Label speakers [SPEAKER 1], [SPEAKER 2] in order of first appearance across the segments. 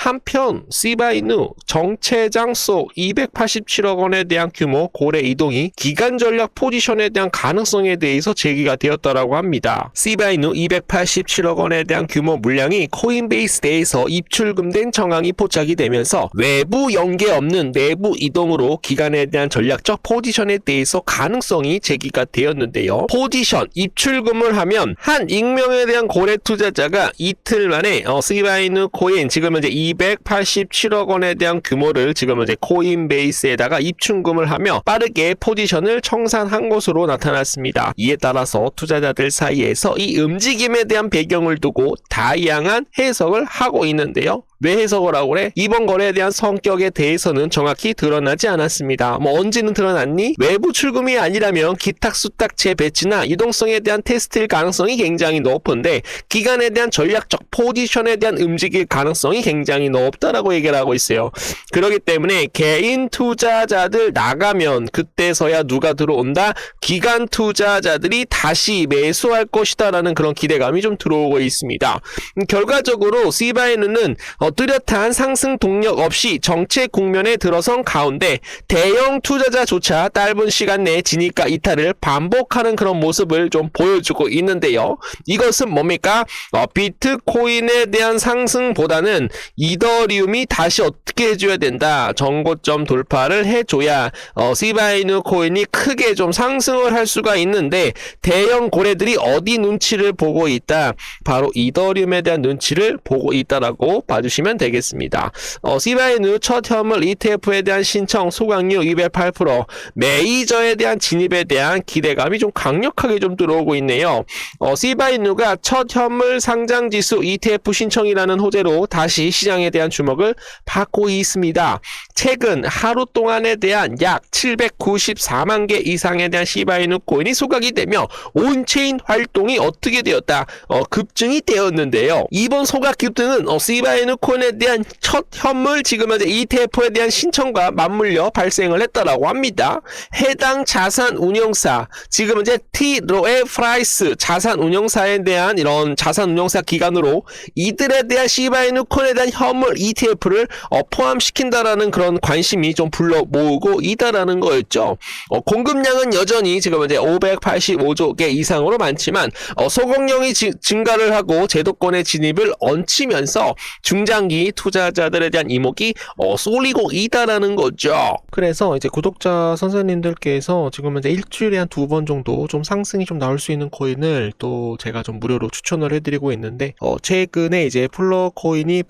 [SPEAKER 1] 한편 시바이누 정체장 속 287억 원에 대한 규모 고래 이동이 기간 전략 포지션에 대한 가능성에 대해서 제기가 되었다라고 합니다. 시바이누 287억 원에 대한 규모 물량이 코인베이스 내에서 입출금된 정황이 포착이 되면서 외부 연계 없는 내부 이동으로 기간에 대한 전략적 포지션에 대해서 가능성이 제기가 되었는데요. 포지션 입출금을 하면 한 익명에 대한 고래 투자자가 이틀 만에 어, 시바이누 코인 지금 현재 287억 원에 대한 규모를 지금 현재 코인베이스에다가 입출금을 하며 빠르게 포지션을 청산한 것으로 나타났습니다. 이에 따라서 투자자들 사이에서 이 움직임에 대한 배경을 두고 다양한 해석을 하고 있는데요. 왜 해석을 하고 그래? 이번 거래에 대한 성격에 대해서는 정확히 드러나지 않았습니다. 뭐 언제는 드러났니? 외부 출금이 아니라면 기탁 수탁체 배치나 유동성에 대한 테스트일 가능성이 굉장히 높은데 기간에 대한 전략적 포지션에 대한 움직일 가능성이 굉장히 높다라고 얘기를 하고 있어요. 그렇기 때문에 개인 투자자들 나가면 그때서야 누가 들어온다? 기간 투자자들이 다시 매수할 것이다라는 그런 기대감이 좀 들어오고 있습니다. 음, 결과적으로 시바이누는 어, 뚜렷한 상승 동력 없이 정체 국면에 들어선 가운데 대형 투자자조차 짧은 시간 내에 진입과 이탈을 반복하는 그런 모습을 좀 보여주고 있는데요. 이것은 뭡니까? 어, 비트코인에 대한 상승보다는 이 더리움이 다시 어떻게 해줘야 된다. 정고점 돌파를 해줘야 어, 시바이누 코인이 크게 좀 상승을 할 수가 있는데 대형 고래들이 어디 눈치를 보고 있다. 바로 이더리움에 대한 눈치를 보고 있다라고 봐주시면 되겠습니다. 어, 시바이누 첫 현물 ETF에 대한 신청 소각률 208% 메이저에 대한 진입에 대한 기대감이 좀 강력하게 좀 들어오고 있네요. 어, 시바이누가 첫 현물 상장 지수 ETF 신청이라는 호재로 다시 시장 에 대한 주목을 받고 있습니다. 최근 하루 동안에 대한 약 794만 개 이상에 대한 시바이누 코인이 소각이 되며 온체인 활동이 어떻게 되었다? 어, 급증이 되었는데요. 이번 소각 급등은 어, 시바이누 코인에 대한 첫 현물 지금 현재 ETF에 대한 신청과 맞물려 발생을 했다라고 합니다. 해당 자산 운용사 지금 현재 T로에 프라이스 자산 운용사에 대한 이런 자산 운용사 기관으로 이들에 대한 시바이누 코인에 대한 현물 ETF를 어, 포함시킨다라는 그런 관심이 좀 불러 모으고 있다라는 거였죠. 어, 공급량은 여전히 지금 현재 585조 개 이상으로 많지만 어, 소공량이 지- 증가를 하고 제도권의 진입을 얹히면서 중장기 투자자들에 대한 이목이 어, 쏠리고 있다라는 거죠. 그래서 이제 구독자 선생님들께서 지금 현재 일주일에 한 두 번 정도 좀 상승이 좀 나올 수 있는 코인을 또 제가 좀 무료로 추천을 해드리고 있는데 어, 최근에 이제 플러 코인이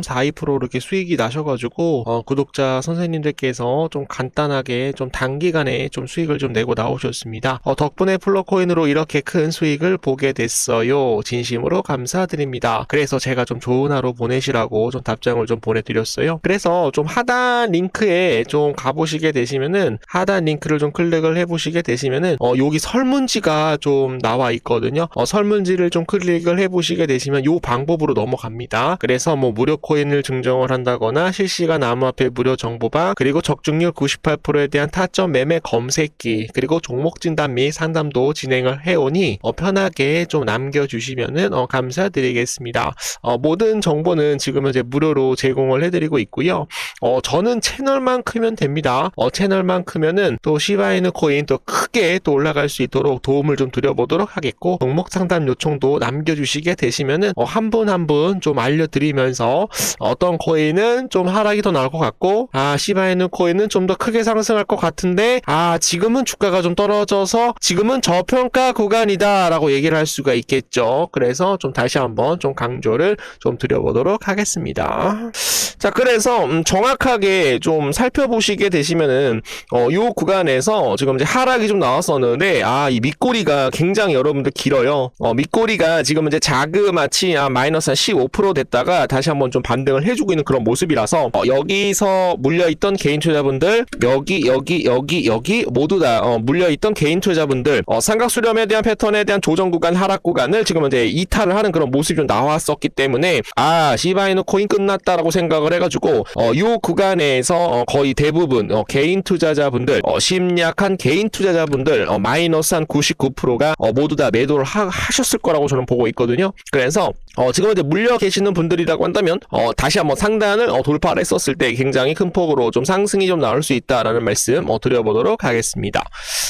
[SPEAKER 1] 101.42% 이렇게 수익이 나셔가지고 어, 구독자 선생님들께서 좀 간단하게 좀 단기간에 좀 수익을 좀 내고 나오셨습니다. 어, 덕분에 플러 코인으로 이렇게 큰 수익을 보게 됐어요. 진심으로 감사드립니다. 그래서 제가 좀 좋은 하루 보내시라고 좀 답장을 좀 보내드렸어요. 그래서 좀 하단 링크에 좀 가보시게 되시면은 하단 링크를 좀 클릭을 해보시게 되시면은 어, 여기 설문지가 좀 나와 있거든요. 어, 설문지를 좀 클릭을 해보시게 되시면 요 방법으로 넘어갑니다. 그래서 뭐 무료 코인을 증정을 한다거나 실시간 암호화폐 무료 정보방 그리고 적중률 98%에 대한 타점 매매 검색기 그리고 종목 진단 및 상담도 진행을 해오니 어, 편하게 좀 남겨주시면은 어, 감사드리겠습니다. 어, 모든 정보는 지금 현재 무료로 제공을 해드리고 있고요. 어, 저는 채널만 크면 됩니다. 어, 채널만 크면은 또 시바이누 코인 또 크게 또 올라갈 수 있도록 도움을 좀 드려보도록 하겠고 종목 상담 요청도 남겨주시게 되시면은 어, 한분 한 분 좀 알려드리면서 어떤 코인은 좀 하락이 더 나올 것 같고 아 시바이누 코인은 좀 더 크게 상승할 것 같은데 아 지금은 주가가 좀 떨어져서 지금은 저평가 구간이다 라고 얘기를 할 수가 있겠죠. 그래서 좀 다시 한번 좀 강조를 좀 드려보도록 하겠습니다. 자 그래서 음, 정확하게 좀 살펴보시게 되시면은 어, 요 구간에서 지금 이제 하락이 좀 나왔었는데 아 이 밑꼬리가 굉장히 여러분들 길어요. 어, 밑꼬리가 지금 이제 자그마치 아, 마이너스 한 15% 됐다가 다시 한번 좀 반등을 해주고 있는 그런 모습이라서 어, 여기서 물려있던 개인 투자분들 여기 여기 여기 여기 모두 다 어, 물려있던 개인 투자분들 어, 삼각 수렴에 대한 패턴에 대한 조정 구간 하락 구간을 지금 이제 이탈을 하는 그런 모습이 좀 나왔었기 때문에 아 시바이누 코인 끝났다라고 생각을 해가지고 어, 요 구간에서 어, 거의 대부분 어, 개인 투자자분들 어, 심약한 개인 투자자분들 어, 마이너스 한 99%가 어, 모두 다 매도를 하, 하셨을 거라고 저는 보고 있거든요. 그래서 어, 지금 이제 물려 계시는 분들이라고 한다면 어, 다시 한번 상단을 어, 돌파를 했었을 때 굉장히 큰 폭으로 좀 상승이 좀 나올 수 있다라는 말씀 어, 드려보도록 하겠습니다.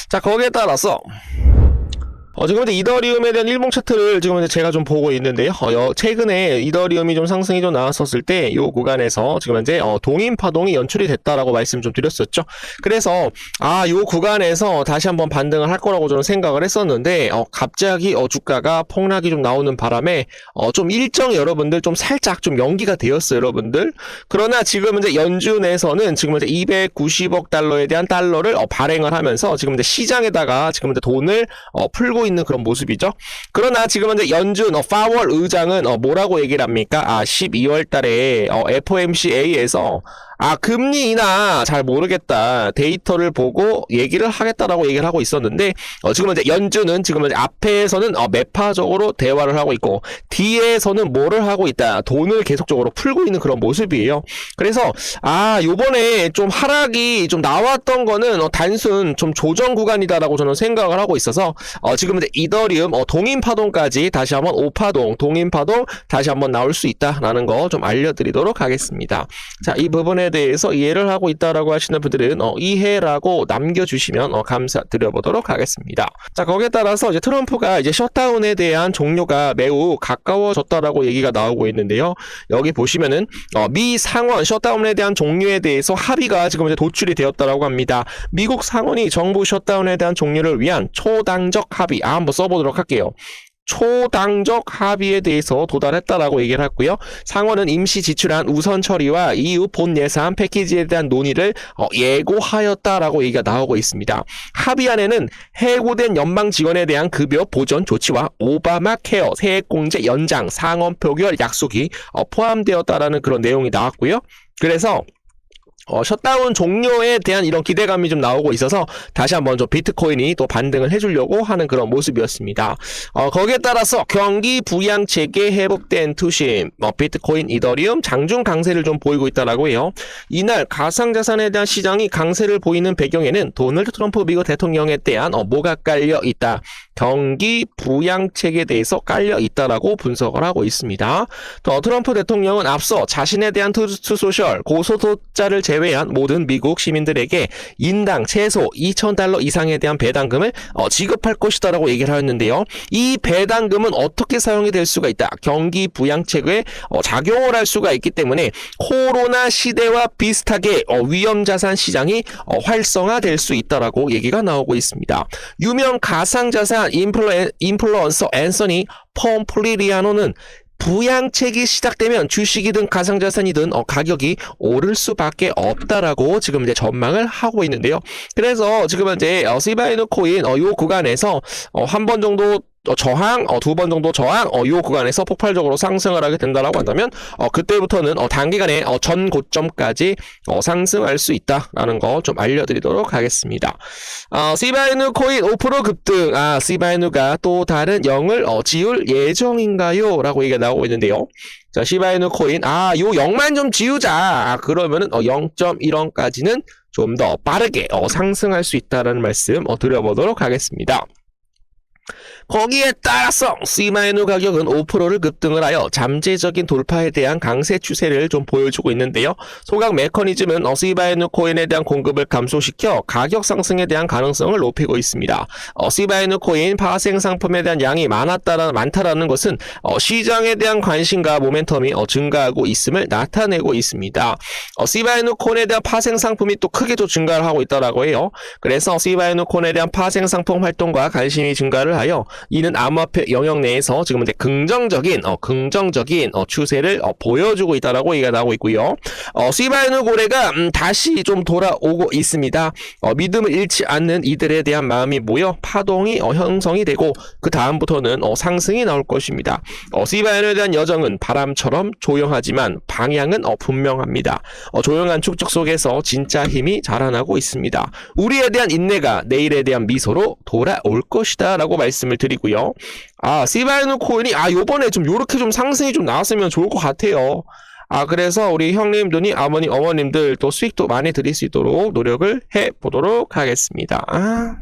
[SPEAKER 1] 자 거기에 따라서 어, 지금 이제 이더리움에 대한 일봉 차트를 지금 제가 좀 보고 있는데요. 어, 여- 최근에 이더리움이 좀 상승이 좀 나왔었을 때 이 구간에서 지금 현재 어, 동인 파동이 연출이 됐다라고 말씀 좀 드렸었죠. 그래서 아, 요 구간에서 다시 한번 반등을 할 거라고 저는 생각을 했었는데 어, 갑자기 어, 주가가 폭락이 좀 나오는 바람에 어, 좀 일정이 여러분들 좀 살짝 좀 연기가 되었어요, 여러분들. 그러나 지금 이제 연준에서는 지금 이제 290억 달러에 대한 달러를 어, 발행을 하면서 지금 이제 시장에다가 지금 이제 돈을 어, 풀고 있는 그런 모습이죠. 그러나 지금 이제 연준 어, 파월 의장은 어, 뭐라고 얘기를 합니까? 아 12월 달에 어, FOMCA에서 아 금리 인하 잘 모르겠다 데이터를 보고 얘기를 하겠다라고 얘기를 하고 있었는데 어, 지금 이제 연준은 지금 이제 앞에서는 어, 매파적으로 대화를 하고 있고 뒤에서는 뭐를 하고 있다 돈을 계속적으로 풀고 있는 그런 모습이에요. 그래서 아 요번에 좀 하락이 좀 나왔던 거는 어, 단순 좀 조정 구간이다라고 저는 생각을 하고 있어서 어, 지금 이제 이더리움 어, 동인 파동까지 다시 한번 오파동 동인 파동 다시 한번 나올 수 있다라는 거 좀 알려드리도록 하겠습니다. 자 이 부분에 대해서 이해를 하고 있다라고 하시는 분들은 어, 이해라고 남겨주시면 어, 감사드려보도록 하겠습니다. 자 거기에 따라서 이제 트럼프가 이제 셧다운에 대한 종료가 매우 가까워졌다라고 얘기가 나오고 있는데요. 여기 보시면은 어, 미 상원 셧다운에 대한 종료에 대해서 합의가 지금 이제 도출이 되었다라고 합니다. 미국 상원이 정부 셧다운에 대한 종료를 위한 초당적 합의 아, 한번 써보도록 할게요. 초당적 합의에 대해서 도달했다라고 얘기를 했고요. 상원은 임시 지출한 우선 처리와 이후 본 예산 패키지에 대한 논의를 어, 예고하였다라고 얘기가 나오고 있습니다. 합의안에는 해고된 연방 직원에 대한 급여 보전 조치와 오바마 케어 세액공제 연장 상원 표결 약속이 어, 포함되었다라는 그런 내용이 나왔고요. 그래서 어, 셧다운 종료에 대한 이런 기대감이 좀 나오고 있어서 다시 한번 좀 비트코인이 또 반등을 해주려고 하는 그런 모습이었습니다. 어, 거기에 따라서 경기 부양 체계 회복된 투심, 어, 비트코인, 이더리움 장중 강세를 좀 보이고 있다라고 해요. 이날 가상자산에 대한 시장이 강세를 보이는 배경에는 도널드 트럼프 미국 대통령에 대한 어, 뭐가 깔려 있다. 경기 부양책에 대해서 깔려 있다라고 분석을 하고 있습니다. 또 트럼프 대통령은 앞서 자신에 대한 투스 소셜 고소득자를 제외한 모든 미국 시민들에게 인당 최소 2천 달러 이상에 대한 배당금을 어, 지급할 것이다라고 얘기를 하였는데요. 이 배당금은 어떻게 사용이 될 수가 있다. 경기 부양책에 어, 작용을 할 수가 있기 때문에 코로나 시대와 비슷하게 어, 위험 자산 시장이 어, 활성화될 수 있다라고 얘기가 나오고 있습니다. 유명 가상 자산 인플루, 인플루 언서 앤서니 폼플리리아노는 부양책이 시작되면 주식이든 가상자산이든 어, 가격이 오를 수밖에 없다라고 지금 이제 전망을 하고 있는데요. 그래서 지금 이제 어, 시바이누 코인 어, 요 구간에서 어, 한 번 정도 어, 저항, 어, 두 번 정도 저항, 어, 요 구간에서 폭발적으로 상승을 하게 된다라고 한다면, 어, 그때부터는, 어, 단기간에, 어, 전 고점까지, 어, 상승할 수 있다라는 거 좀 알려드리도록 하겠습니다. 어, 시바이누 코인 5% 급등, 아, 시바이누가 또 다른 0을, 어, 지울 예정인가요? 라고 얘기가 나오고 있는데요. 자, 시바이누 코인, 아, 요 0만 좀 지우자. 아, 그러면은, 어, 0.1원까지는 좀 더 빠르게, 어, 상승할 수 있다라는 말씀, 어, 드려보도록 하겠습니다. 거기에 따라서 시마이누 가격은 5%를 급등을 하여 잠재적인 돌파에 대한 강세 추세를 좀 보여주고 있는데요. 소각 메커니즘은 어, 시바이누 코인에 대한 공급을 감소시켜 가격 상승에 대한 가능성을 높이고 있습니다. 어, 시바이누 코인 파생 상품에 대한 양이 많았다라, 많다라는 것은 어, 시장에 대한 관심과 모멘텀이 어, 증가하고 있음을 나타내고 있습니다. 어, 시바이누 코인에 대한 파생 상품이 또 크게 또 증가를 하고 있다라고 해요. 그래서 시바이누 코인에 대한 파생 상품 활동과 관심이 증가를 하여 이는 암호화폐 영역 내에서 지금 이제 긍정적인 어, 긍정적인 어, 추세를 어, 보여주고 있다라고 얘기가 나오고 있고요. 어, 시바이누 고래가 음, 다시 좀 돌아오고 있습니다. 어, 믿음을 잃지 않는 이들에 대한 마음이 모여 파동이 어, 형성이 되고 그 다음부터는 어, 상승이 나올 것입니다. 어, 시바이누에 대한 여정은 바람처럼 조용하지만 방향은 어, 분명합니다. 어, 조용한 축적 속에서 진짜 힘이 자라나고 있습니다. 우리에 대한 인내가 내일에 대한 미소로 돌아올 것이다라고 말씀을 드리고요. 아, 시바이누 코인이 아 요번에 좀 요렇게 좀 상승이 좀 나왔으면 좋을 것 같아요. 아, 그래서 우리 형님들이 아버님, 어머님들 또 수익도 많이 드릴 수 있도록 노력을 해 보도록 하겠습니다. 아.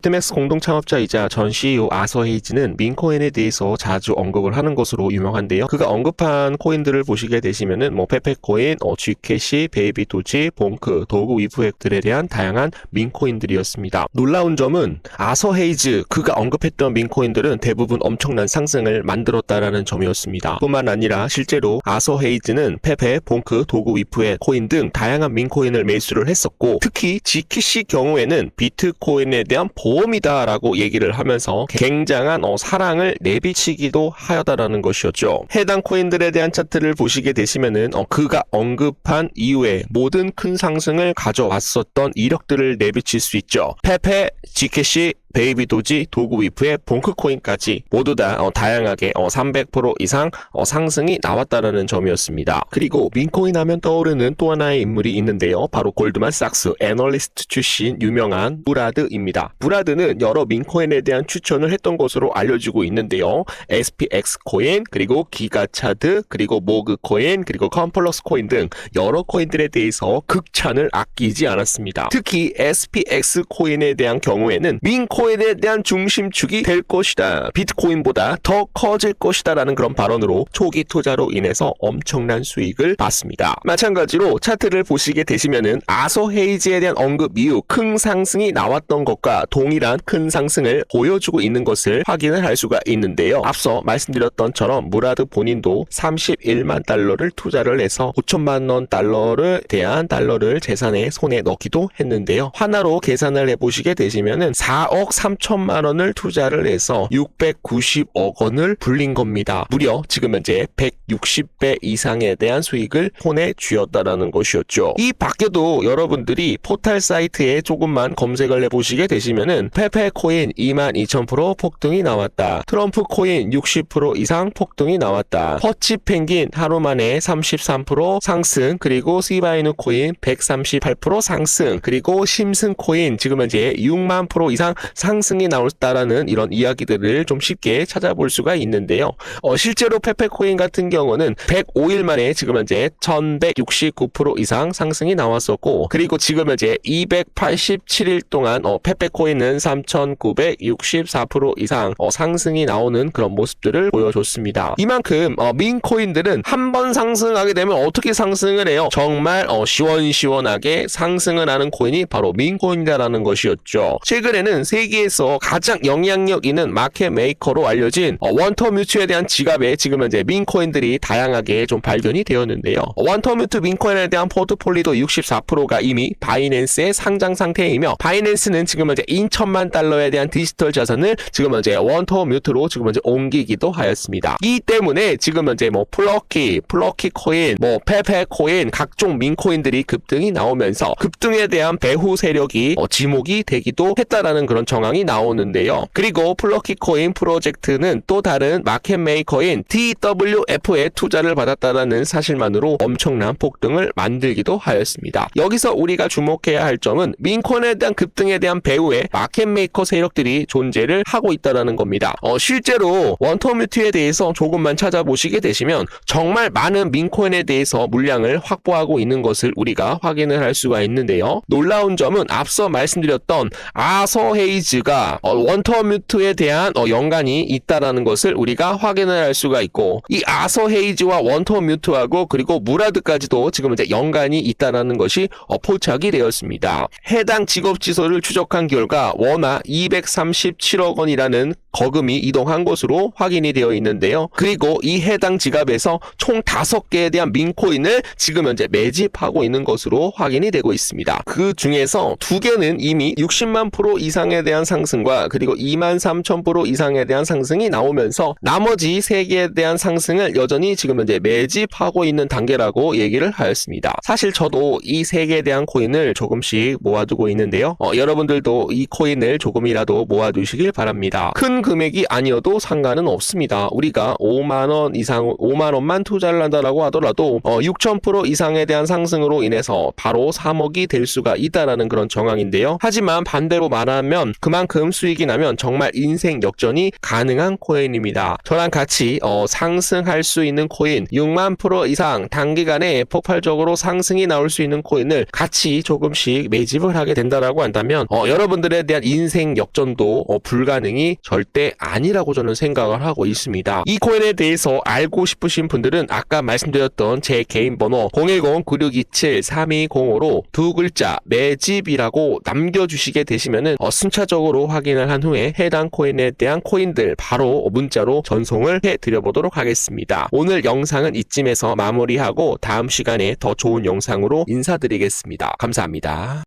[SPEAKER 1] 트맥스 공동 창업자이자 전 CEO 아서 헤이즈는 민코인에 대해서 자주 언급을 하는 것으로 유명한데요. 그가 언급한 코인들을 보시게 되시면은 뭐 페페코인, 어, G캐시, 베이비 도지, 봉크, 도구 위프액들에 대한 다양한 민코인들이었습니다. 놀라운 점은 아서 헤이즈 그가 언급했던 민코인들은 대부분 엄청난 상승을 만들었다라는 점이었습니다. 뿐만 아니라 실제로 아서 헤이즈는 페페, 봉크, 도구 위프액, 코인 등 다양한 민코인을 매수를 했었고 특히 G캐시 경우에는 비트코인에 대한 보 험이다라고 얘기를 하면서 굉장한 어, 사랑을 내비치기도 하였다라는 것이었죠. 해당 코인들에 대한 차트를 보시게 되시면은 어, 그가 언급한 이후에 모든 큰 상승을 가져왔었던 이력들을 내비칠 수 있죠. 페페, G캐시, 베이비 도지, 도구 위프의 봉크 코인까지 모두 다 어, 다양하게 어, 300% 이상 어, 상승이 나왔다라는 점이었습니다. 그리고 민코인 하면 떠오르는 또 하나의 인물이 있는데요. 바로 골드만삭스 애널리스트 출신 유명한 브라드입니다. 브라드는 여러 민코인에 대한 추천을 했던 것으로 알려지고 있는데요. SPX 코인, 그리고 기가차드, 그리고 모그 코인, 그리고 컴플러스 코인 등 여러 코인들에 대해서 극찬을 아끼지 않았습니다. 특히 SPX 코인에 대한 경우에는 민코인 에 대한 중심축이 될 것이다. 비트코인보다 더 커질 것이다. 라는 그런 발언으로 초기 투자로 인해서 엄청난 수익을 봤습니다. 마찬가지로 차트를 보시게 되시면은 아서 헤이즈에 대한 언급 이후 큰 상승이 나왔던 것과 동일한 큰 상승을 보여주고 있는 것을 확인을 할 수가 있는데요. 앞서 말씀드렸던처럼 무라드 본인도 31만 달러를 투자를 해서 5천만 원 달러를 대한 달러를 재산에 손에 넣기도 했는데요. 하나로 계산을 해보시게 되시면은 4억 3천만 원을 투자를 해서 690억 원을 불린 겁니다. 무려 지금 현재 160배 이상에 대한 수익을 손에 쥐었다라는 것이었죠. 이 밖에도 여러분들이 포탈 사이트에 조금만 검색을 해보시게 되시면은 페페 코인 22,000% 폭등이 나왔다. 트럼프 코인 60% 이상 폭등이 나왔다. 퍼치 펭귄 하루 만에 33% 상승 그리고 시바이누 코인 138% 상승 그리고 심슨 코인 지금 현재 6만 프로 이상 상승이 나왔다라는 이런 이야기들을 좀 쉽게 찾아볼 수가 있는데요. 어, 실제로 페페코인 같은 경우는 105일 만에 지금 현재 1169% 이상 상승이 나왔었고 그리고 지금 현재 287일 동안 어, 페페코인은 3964% 이상 어, 상승이 나오는 그런 모습들을 보여줬습니다. 이만큼 어, 민코인들은 한 번 상승하게 되면 어떻게 상승을 해요? 정말 어, 시원시원하게 상승을 하는 코인이 바로 민코인이다라는 것이었죠. 최근에는 세계 에서 가장 영향력 있는 마켓 메이커로 알려진 어, 원터뮤트에 대한 지갑에 지금 현재 민코인들이 다양하게 좀 발견이 되었는데요. 어, 원터뮤트 민코인에 대한 포트폴리도 64%가 이미 바이낸스의 상장 상태이며 바이낸스는 지금 현재 2천만 달러에 대한 디지털 자산을 지금 현재 원터뮤트로 지금 현재 옮기기도 하였습니다. 이 때문에 지금 현재 뭐 플러키, 플러키 코인, 뭐 페페 코인, 각종 민코인들이 급등이 나오면서 급등에 대한 배후 세력이 어, 지목이 되기도 했다라는 그런 정 황이 나오는데요. 그리고 플러키 코인 프로젝트는 또 다른 마켓 메이커인 TWF에 투자를 받았다라는 사실만으로 엄청난 폭등을 만들기도 하였습니다. 여기서 우리가 주목해야 할 점은 민코인에 대한 급등에 대한 배후에 마켓 메이커 세력들이 존재를 하고 있다라는 겁니다. 어, 실제로 원터뮤트에 대해서 조금만 찾아보시게 되시면 정말 많은 민코인에 대해서 물량을 확보하고 있는 것을 우리가 확인을 할 수가 있는데요. 놀라운 점은 앞서 말씀드렸던 아서 헤이즈 가 어, 원터 뮤트에 대한 어, 연관이 있다라는 것을 우리가 확인을 할 수가 있고 이 아서 헤이즈와 원터 뮤트하고 그리고 무라드까지도 지금 이제 연관이 있다라는 것이 어, 포착이 되었습니다. 해당 직업 지소를 추적한 결과 원화 237억 원이라는 거금이 이동한 것으로 확인이 되어 있는데요. 그리고 이 해당 지갑에서 총 5개에 대한 민코인을 지금 현재 매집하고 있는 것으로 확인이 되고 있습니다. 그 중에서 두 개는 이미 60만 프로 이상에 대한 상승과 그리고 2만 3천 프로 이상에 대한 상승이 나오면서 나머지 세 개에 대한 상승을 여전히 지금 현재 매집하고 있는 단계라고 얘기를 하였습니다. 사실 저도 이세 개에 대한 코인을 조금씩 모아두고 있는데요. 어, 여러분들도 이 코인을 조금이라도 모아두시길 바랍니다. 큰 금액이 아니어도 상관은 없습니다. 우리가 5만 원 이상 5만 원만 투자를 한다라고 하더라도 어, 6천 프로 이상에 대한 상승으로 인해서 바로 3억이 될 수가 있다라는 그런 정황인데요. 하지만 반대로 말하면 그만큼 수익이 나면 정말 인생 역전이 가능한 코인입니다. 저랑 같이 어, 상승할 수 있는 코인 6만 프로 이상 단기간에 폭발적으로 상승이 나올 수 있는 코인을 같이 조금씩 매집을 하게 된다라고 한다면 어, 여러분들에 대한 인생 역전도 어, 불가능이 절대 아니라고 저는 생각을 하고 있습니다. 이 코인에 대해서 알고 싶으신 분들은 아까 말씀드렸던 제 개인 번호 010-9627-3205로 두 글자 매집이라고 남겨주시게 되시면은 어, 순차 적으로 확인을 한 후에 해당 코인에 대한 코인들 바로 문자로 전송을 해 드려보도록 하겠습니다. 오늘 영상은 이쯤에서 마무리하고 다음 시간에 더 좋은 영상으로 인사드리겠습니다. 감사합니다.